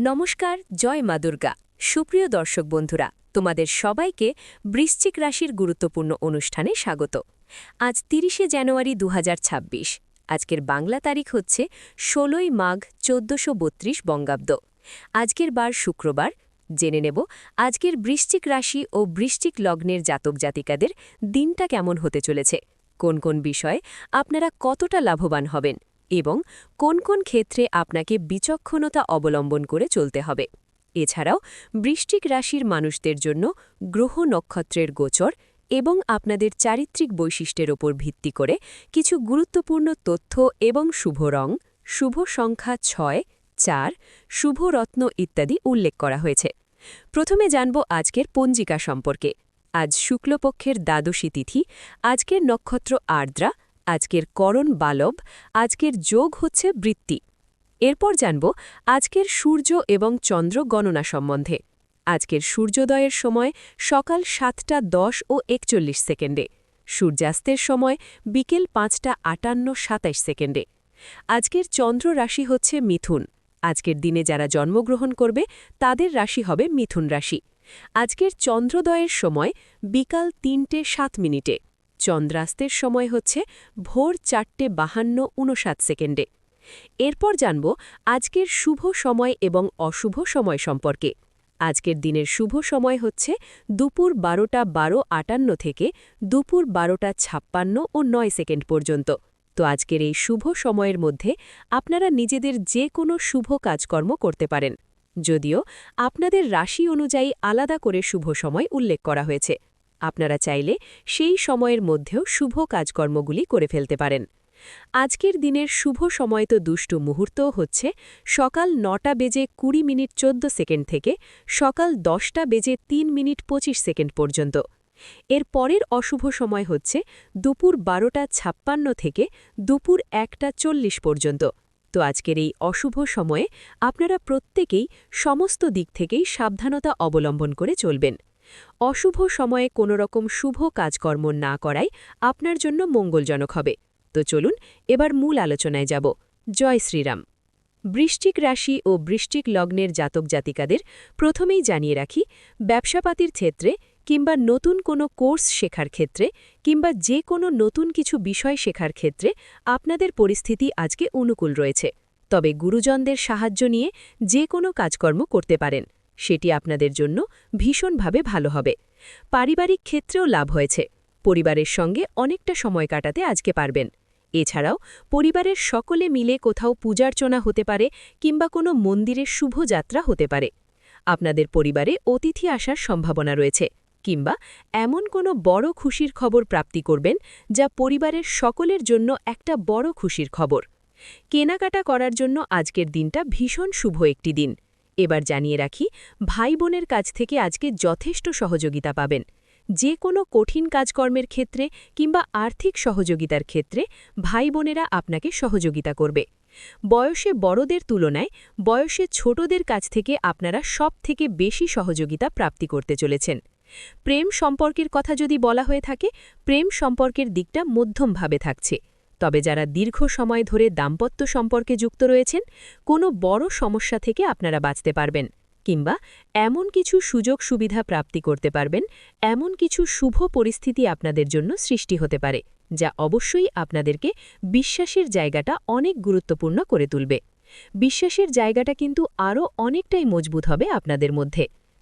নমস্কার, জয় মা দুর্গা। সুপ্রিয় দর্শক বন্ধুরা, তোমাদের সবাইকে বৃশ্চিক রাশির গুরুত্বপূর্ণ অনুষ্ঠানে স্বাগত। আজ তিরিশে জানুয়ারি দু হাজার ছাব্বিশ। আজকের বাংলা তারিখ হচ্ছে ষোলোই মাঘ চোদ্দশো বত্রিশ বঙ্গাব্দ। আজকের বার শুক্রবার। জেনে নেব, আজকের বৃশ্চিক রাশি ও বৃশ্চিক লগ্নের জাতক জাতিকাদের দিনটা কেমন হতে চলেছে? কোন কোন বিষয়ে আপনারা কতটা লাভবান হবেন? এবং কোন কোন ক্ষেত্রে আপনাকে বিচক্ষণতা অবলম্বন করে চলতে হবে। এছাড়াও বৃষ্টিক রাশির মানুষদের জন্য গ্রহ নক্ষত্রের গোচর এবং আপনাদের চারিত্রিক বৈশিষ্ট্যের ওপর ভিত্তি করে কিছু গুরুত্বপূর্ণ তথ্য এবং শুভ রং, শুভ সংখ্যা ছয়, চার, শুভ রত্ন ইত্যাদি উল্লেখ করা হয়েছে। প্রথমে জানব আজকের পঞ্জিকা সম্পর্কে। আজ শুক্লপক্ষের দ্বাদশী তিথি, আজকের নক্ষত্র আর্দ্রা আজকের করণ বালব, আজকের যোগ হচ্ছে বৃত্তি। এরপর জানব আজকের সূর্য এবং চন্দ্র গণনা সম্বন্ধে। আজকের সূর্যোদয়ের সময় সকাল সাতটা দশ ও একচল্লিশ সেকেন্ডে, সূর্যাস্তের সময় বিকেল পাঁচটা আটান্ন সাতাইশ সেকেন্ডে। আজকের চন্দ্র রাশি হচ্ছে মিথুন। আজকের দিনে যারা জন্মগ্রহণ করবে, তাদের রাশি হবে মিথুন রাশি। আজকের চন্দ্রোদয়ের সময় বিকাল তিনটে সাত মিনিটে চন্দ্রাস্তের সময় হচ্ছে ভোর চারটে বাহান্ন উনষাট সেকেন্ডে। এরপর জানব আজকের শুভ সময় এবং অশুভ সময় সম্পর্কে। আজকের দিনের শুভ সময় হচ্ছে দুপুর বারোটা বারো আটান্ন থেকে দুপুর বারোটা ছাপ্পান্ন ও নয় সেকেন্ড পর্যন্ত। তো আজকের এই শুভ সময়ের মধ্যে আপনারা নিজেদের যে কোনো শুভ কাজকর্ম করতে পারেন। যদিও আপনাদের রাশি অনুযায়ী আলাদা করে শুভ সময় উল্লেখ করা হয়েছে। আপনারা চাইলে সেই সময়ের মধ্যেও শুভ কাজকর্মগুলি করে ফেলতে পারেন। আজকের দিনের শুভ সময় তো দুষ্টু মুহূর্তও হচ্ছে, সকাল নটা বেজে কুড়ি মিনিট চোদ্দ সেকেন্ড থেকে সকাল দশটা বেজে তিন মিনিট পঁচিশ সেকেন্ড পর্যন্ত। এর পরের অশুভ সময় হচ্ছে দুপুর বারোটা ছাপ্পান্ন থেকে দুপুর একটা চল্লিশ পর্যন্ত। তো আজকের এই অশুভ সময়ে আপনারা প্রত্যেকেই সমস্ত দিক থেকেই সাবধানতা অবলম্বন করে চলবেন। অশুভ সময়ে কোনো রকম শুভ কাজকর্ম না করাই আপনার জন্য মঙ্গলজনক হবে। তো চলুন, এবার মূল আলোচনায় যাব। জয় শ্রীরাম। বৃশ্চিক রাশি ও বৃষ্টিক লগ্নের জাতক জাতিকাদের প্রথমেই জানিয়ে রাখি, ব্যবসাপাতির ক্ষেত্রে কিংবা নতুন কোনো কোর্স শেখার ক্ষেত্রে কিংবা যে কোনো নতুন কিছু বিষয় শেখার ক্ষেত্রে আপনাদের পরিস্থিতি আজকে অনুকূল রয়েছে। তবে গুরুজনদের সাহায্য নিয়ে যে কোনো কাজকর্ম করতে পারেন। সেটি আপনাদের জন্য ভীষণভাবে ভালো হবে। পারিবারিক ক্ষেত্রেও লাভ হয়েছে। পরিবারের সঙ্গে অনেকটা সময় কাটাতে আজকে পারবেন। এছাড়াও পরিবারের সকলে মিলে কোথাও পূজার্চনা হতে পারে কিংবা কোনো মন্দিরের শুভযাত্রা হতে পারে। আপনাদের পরিবারে অতিথি আসার সম্ভাবনা রয়েছে কিংবা এমন কোনো বড় খুশির খবর প্রাপ্তি করবেন যা পরিবারের সকলের জন্য একটা বড় খুশির খবর। কেনাকাটা করার জন্য আজকের দিনটা ভীষণ শুভ একটি দিন। এবার জানিয়ে রাখি ভাই বোনের কাছ থেকে আজকে যথেষ্ট সহযোগিতা পাবেন। যে কোনো কঠিন কাজকর্মের ক্ষেত্রে কিংবা আর্থিক সহযোগিতার ক্ষেত্রে ভাই বোনেরা আপনাকে সহযোগিতা করবে। বয়সে বড়দের তুলনায় বয়সে ছোটদের কাছ থেকে আপনারা সব থেকে বেশি সহযোগিতা প্রাপ্তি করতে চলেছেন। প্রেম সম্পর্কের কথা যদি বলা হয়ে থাকে, প্রেম সম্পর্কের দিকটা মধ্যমভাবে থাকছে। তবে যারা দীর্ঘ সময় ধরে দাম্পত্য সম্পর্কে যুক্ত রয়েছেন, কোনো বড় সমস্যা থেকে আপনারা বাঁচতে পারবেন, কিংবা এমন কিছু সুযোগ সুবিধা প্রাপ্তি করতে পারবেন, এমন কিছু শুভ পরিস্থিতি আপনাদের জন্য সৃষ্টি হতে পারে, যা অবশ্যই আপনাদেরকে বিশ্বাসের জায়গাটা অনেক গুরুত্বপূর্ণ করে তুলবে। বিশ্বাসের জায়গাটা কিন্তু আরও অনেকটাই মজবুত হবে আপনাদের মধ্যে।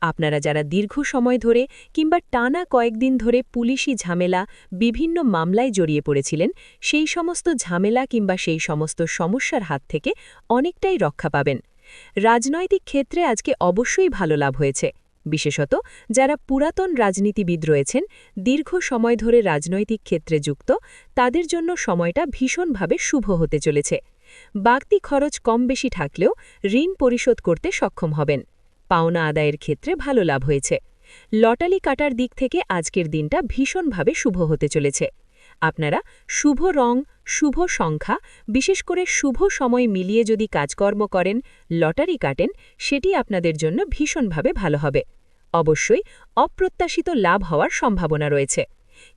আপনারা যারা দীর্ঘ সময় ধরে কিংবা টানা কয়েকদিন ধরে পুলিশি ঝামেলা, বিভিন্ন মামলায় জড়িয়ে পড়েছিলেন, সেই সমস্ত ঝামেলা কিংবা সেই সমস্ত সমস্যার হাত থেকে অনেকটাই রক্ষা পাবেন। রাজনৈতিক ক্ষেত্রে আজকে অবশ্যই ভালো লাভ হয়েছে। বিশেষত যারা পুরাতন রাজনীতিবিদ রয়েছেন, দীর্ঘ সময় ধরে রাজনৈতিক ক্ষেত্রে যুক্ত, তাদের জন্য সময়টা ভীষণভাবে শুভ হতে চলেছে। বাড়তি খরচ কম বেশি থাকলেও ঋণ পরিশোধ করতে সক্ষম হবেন। পাওনা আদায়ের ক্ষেত্রে ভালো লাভ হয়েছে। লটালি কাটার দিক থেকে আজকের দিনটা ভীষণভাবে শুভ হতে চলেছে। আপনারা শুভ রং, শুভ সংখ্যা, বিশেষ করে শুভ সময় মিলিয়ে যদি কাজকর্ম করেন, লটারি কাটেন, সেটি আপনাদের জন্য ভীষণভাবে ভালো হবে। অবশ্যই অপ্রত্যাশিত লাভ হওয়ার সম্ভাবনা রয়েছে।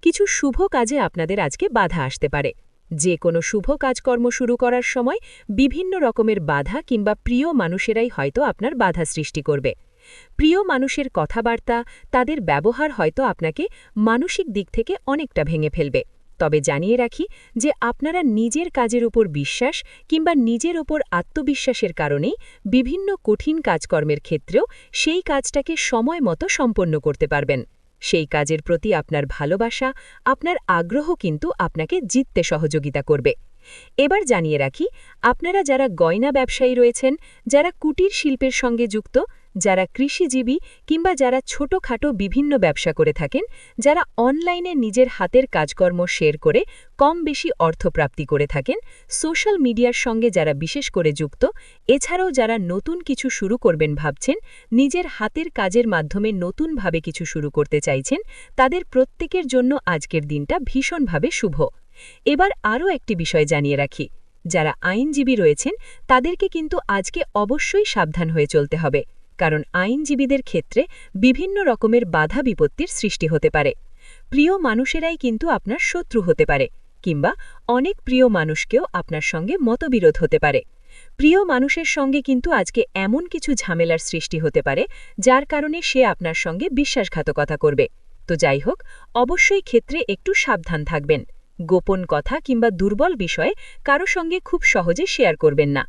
কিছু শুভ কাজে আপনাদের আজকে বাধা আসতে পারে। যে কোনো শুভ কাজকর্ম শুরু করার সময় বিভিন্ন রকমের বাধা কিংবা প্রিয় মানুষেরাই হয়তো আপনার বাধা সৃষ্টি করবে। প্রিয় মানুষের কথাবার্তা, তাদের ব্যবহার হয়তো আপনাকে মানসিক দিক থেকে অনেকটা ভেঙে ফেলবে। তবে জানিয়ে রাখি যে আপনারা নিজের কাজের উপর বিশ্বাস কিংবা নিজের ওপর আত্মবিশ্বাসের কারণেই বিভিন্ন কঠিন কাজকর্মের ক্ষেত্রেও সেই কাজটাকে সময় মতো সম্পন্ন করতে পারবেন। সেই কাজের প্রতি আপনার ভালোবাসা, আপনার আগ্রহ কিন্তু আপনাকে জিততে সহযোগিতা করবে। এবার জানিয়ে রাখি, আপনারা যারা গয়না ব্যবসায়ী রয়েছেন, যারা কুটির শিল্পের সঙ্গে যুক্ত যারা কৃষিজীবী কিংবা যারা ছোটখাটো বিভিন্ন ব্যবসা করে থাকেন, যারা অনলাইনে নিজের হাতের কাজকর্ম শেয়ার করে কম বেশি অর্থপ্রাপ্তি করে থাকেন, সোশ্যাল মিডিয়ার সঙ্গে যারা বিশেষ করে যুক্ত, এছাড়াও যারা নতুন কিছু শুরু করবেন ভাবছেন, নিজের হাতের কাজের মাধ্যমে নতুনভাবে কিছু শুরু করতে চাইছেন, তাদের প্রত্যেকের জন্য আজকের দিনটা ভীষণভাবে শুভ। এবার আরও একটি বিষয় জানিয়ে রাখি। যারা আইনজীবী রয়েছেন, তাদেরকে কিন্তু আজকে অবশ্যই সাবধান হয়ে চলতে হবে। কারণ আইনজীবীদের ক্ষেত্রে বিভিন্ন রকমের বাধা বিপত্তির সৃষ্টি হতে পারে। প্রিয় মানুষেরাই কিন্তু আপনার শত্রু হতে পারে, কিংবা অনেক প্রিয় মানুষকেও আপনার সঙ্গে মতবিরোধ হতে পারে। প্রিয় মানুষের সঙ্গে কিন্তু আজকে এমন কিছু ঝামেলার সৃষ্টি হতে পারে, যার কারণে সে আপনার সঙ্গে বিশ্বাসঘাতকতা করবে। তো যাই হোক, অবশ্যই ক্ষেত্রে একটু সাবধান থাকবেন। গোপন কথা কিংবা দুর্বল বিষয়ে কারও সঙ্গে খুব সহজে শেয়ার করবেন না।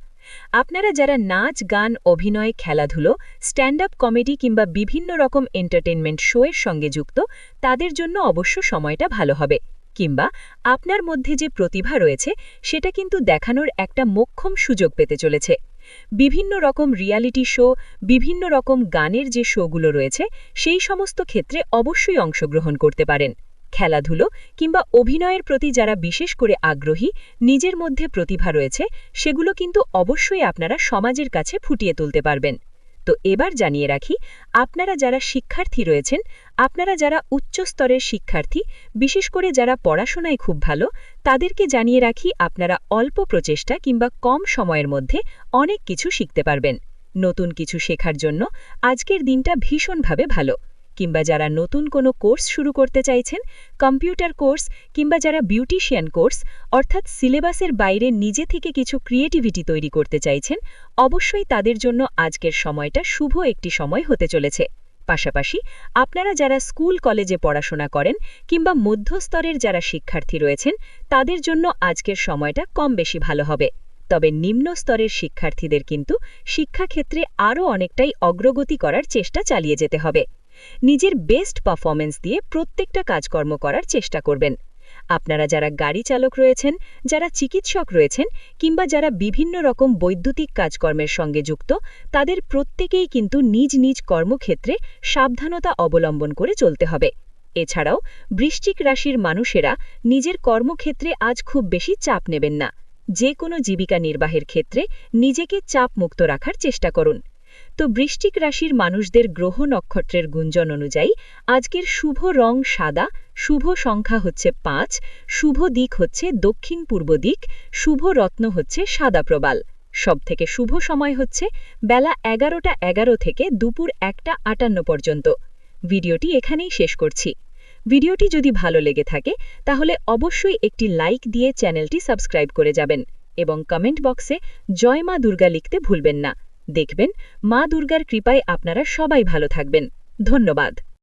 আপনারা যারা নাচ, গান, অভিনয়, খেলাধুলো স্ট্যান্ড আপ কমেডি কিংবা বিভিন্ন রকম এন্টারটেনমেন্ট শোয়ের সঙ্গে যুক্ত, তাদের জন্য অবশ্য সময়টা ভালো হবে। কিংবা আপনার মধ্যে যে প্রতিভা রয়েছে, সেটা কিন্তু দেখানোর একটা মোক্ষম সুযোগ পেতে চলেছে। বিভিন্ন রকম রিয়ালিটি শো, বিভিন্ন রকম গানের যে শোগুলো রয়েছে, সেই সমস্ত ক্ষেত্রে অবশ্যই অংশগ্রহণ করতে পারেন। খেলাধুলো কিংবা অভিনয়ের প্রতি যারা বিশেষ করে আগ্রহী, নিজের মধ্যে প্রতিভা রয়েছে, সেগুলো কিন্তু অবশ্যই আপনারা সমাজের কাছে ফুটিয়ে তুলতে পারবেন। তো এবার জানিয়ে রাখি, আপনারা যারা শিক্ষার্থী রয়েছেন, আপনারা যারা উচ্চ স্তরের শিক্ষার্থী, বিশেষ করে যারা পড়াশোনায় খুব ভালো, তাদেরকে জানিয়ে রাখি আপনারা অল্প প্রচেষ্টা কিংবা কম সময়ের মধ্যে অনেক কিছু শিখতে পারবেন। নতুন কিছু শেখার জন্য আজকের দিনটা ভীষণভাবে ভালো। কিংবা যারা নতুন কোনো কোর্স শুরু করতে চাইছেন, কম্পিউটার কোর্স কিংবা যারা বিউটিশিয়ান কোর্স, অর্থাৎ সিলেবাসের বাইরে নিজে থেকে কিছু ক্রিয়েটিভিটি তৈরি করতে চাইছেন, অবশ্যই তাদের জন্য আজকের সময়টা শুভ একটি সময় হতে চলেছে। পাশাপাশি আপনারা যারা স্কুল, কলেজে পড়াশোনা করেন কিংবা মধ্যস্তরের যারা শিক্ষার্থী রয়েছেন, তাদের জন্য আজকের সময়টা কম বেশি ভালো হবে। তবে নিম্ন স্তরের শিক্ষার্থীদের কিন্তু শিক্ষাক্ষেত্রে আরও অনেকটাই অগ্রগতি করার চেষ্টা চালিয়ে যেতে হবে। নিজের বেস্ট পারফরমেন্স দিয়ে প্রত্যেকটা কাজকর্ম করার চেষ্টা করবেন। আপনারা যারা গাড়ি চালক রয়েছেন, যারা চিকিৎসক রয়েছেন, কিংবা যারা বিভিন্ন রকম বৈদ্যুতিক কাজকর্মের সঙ্গে যুক্ত, তাদের প্রত্যেকেই কিন্তু নিজ নিজ কর্মক্ষেত্রে সাবধানতা অবলম্বন করে চলতে হবে। এছাড়াও বৃশ্চিক রাশির মানুষেরা নিজের কর্মক্ষেত্রে আজ খুব বেশি চাপ নেবেন না। যে কোনো জীবিকা নির্বাহের ক্ষেত্রে নিজেকে চাপ মুক্ত রাখার চেষ্টা করুন। তো বৃশ্চিক রাশির মানুষদের গ্রহ নক্ষত্রের গুঞ্জন অনুযায়ী, আজকের শুভ রং সাদা, শুভ সংখ্যা হচ্ছে পাঁচ, শুভ দিক হচ্ছে দক্ষিণ পূর্ব দিক, শুভ রত্ন হচ্ছে সাদা প্রবাল। সবথেকে শুভ সময় হচ্ছে বেলা এগারোটা এগারো থেকে দুপুর একটা আটান্ন পর্যন্ত। ভিডিওটি এখানেই শেষ করছি। ভিডিওটি যদি ভালো লেগে থাকে, তাহলে অবশ্যই একটি লাইক দিয়ে চ্যানেলটি সাবস্ক্রাইব করে যাবেন এবং কমেন্ট বক্সে জয় মা দুর্গা লিখতে ভুলবেন না। দেখবেন। মা দুর্গার কৃপায় আপনারা সবাই ভালো থাকবেন। ধন্যবাদ।